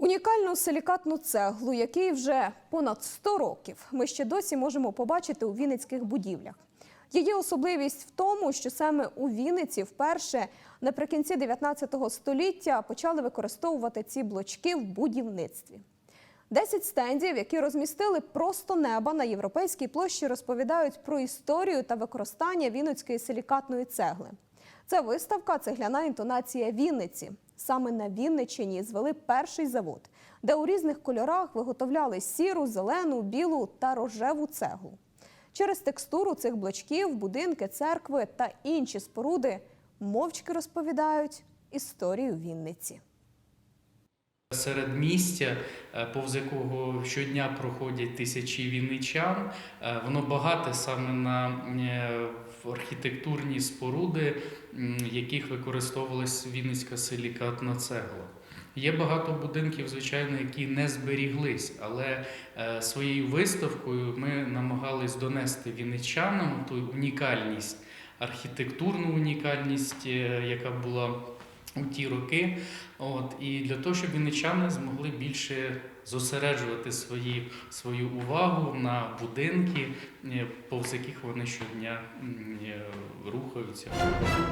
Унікальну силікатну цеглу, який вже понад 100 років, ми ще досі можемо побачити у вінницьких будівлях. Її особливість в тому, що саме у Вінниці вперше наприкінці 19 століття почали використовувати ці блочки в будівництві. Десять стендів, які розмістили просто неба на європейській площі, розповідають про історію та використання вінницької силікатної цегли. Це виставка Цегляна інтонація Вінниці. Саме на Вінничині звели перший завод, де у різних кольорах виготовляли сіру, зелену, білу та рожеву цеглу. Через текстуру цих блочків будинки, церкви та інші споруди мовчки розповідають історію Вінниці. Середмістя, е, повз якого щодня проходять тисячі вінничан, е, воно багате саме на е, архітектурні споруди, яких використовувалась вінницька силікатна цегла. Є багато будинків, звичайно, які не зберіглись, але своєю виставкою ми намагались донести вінничанам ту унікальність, архітектурну унікальність, яка була у ті роки. От, і для того, щоб вінничани змогли більше зосереджувати свої, свою увагу на будинки, е, повз яких вони щодня е, рухаються.